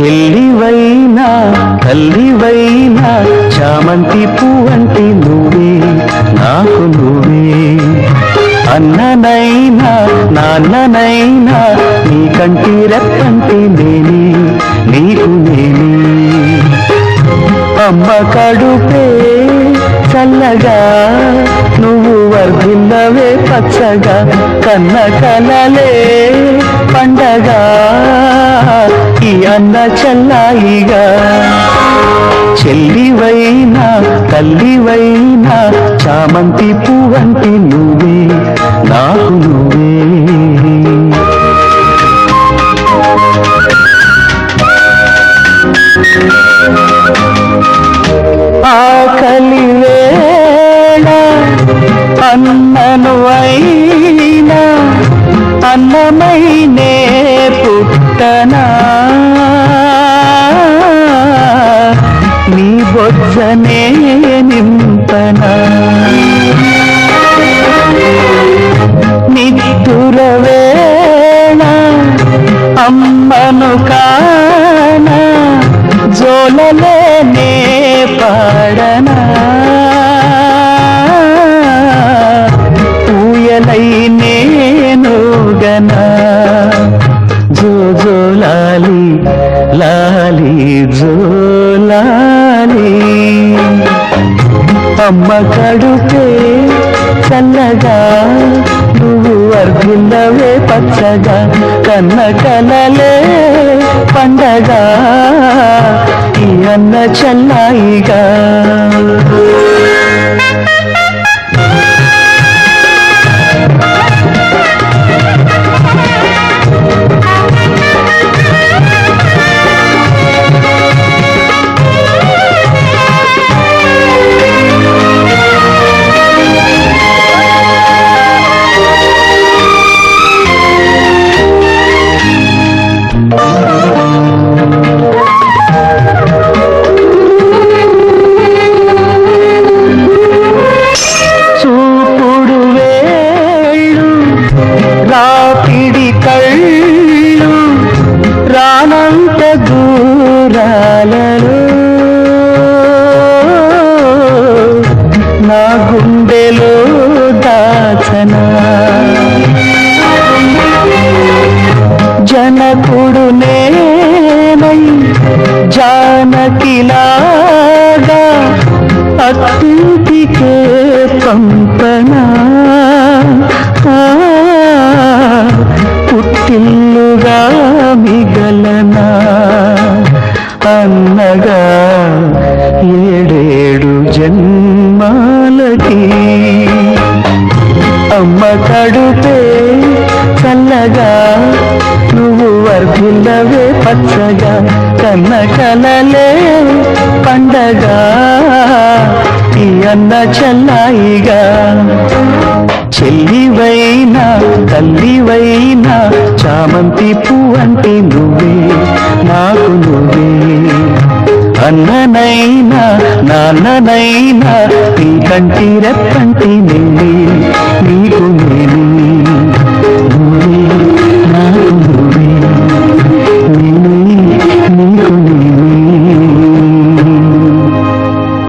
చెల్లివైనా తల్లివైనా చామంతి పువ్వంటి నువ్వే నాకు నువ్వే. అన్ననైనా నాన్ననైనా నీ కంటి రెప్పంటి నేనే నీకు నేనే. అమ్మ కడుపే చల్లగా నువ్వు వర్ధిల్లవే పచ్చగా కన్న కలలే పండగా. ఈ చెల్లాయిగా. చెల్లివైనా తల్లివైనా చామంతి పువ్వంటి నువ్వే నాకు నువ్వే. బొజ్జనే నింపనా? నిద్దుర అమ్మను కాన? జోలలేనే పాడనా? ఊయలై నేను గనా? జో జో లాలి లాలి జో లాలి. అమ్మ కడుపే చల్లగా నువ్వు వర్ధిల్లవే పచ్చగా కన్న కలలే పండగ ఈ అన్న చల్లాయిగా దాచనా జనకుడు నేనై జానకిలాగా అతిథికే పంపనా. పుట్టిల్లుగా మిగలనా. అన్నగా ఏడు అమ్మ కడుపే చల్లగా నువ్వు వర్ధిల్లవే పచ్చగా కన్న కలలే పండగా ఈ అన్న చెల్లాయిగా. చెల్లివైనా తల్లివైనా చామంతి పువ్వంటి నువ్వే నాకు నువ్వే. అన్ననైనా నాన్ననైనా నీ కంటి రెప్పంటి నేనే నీకు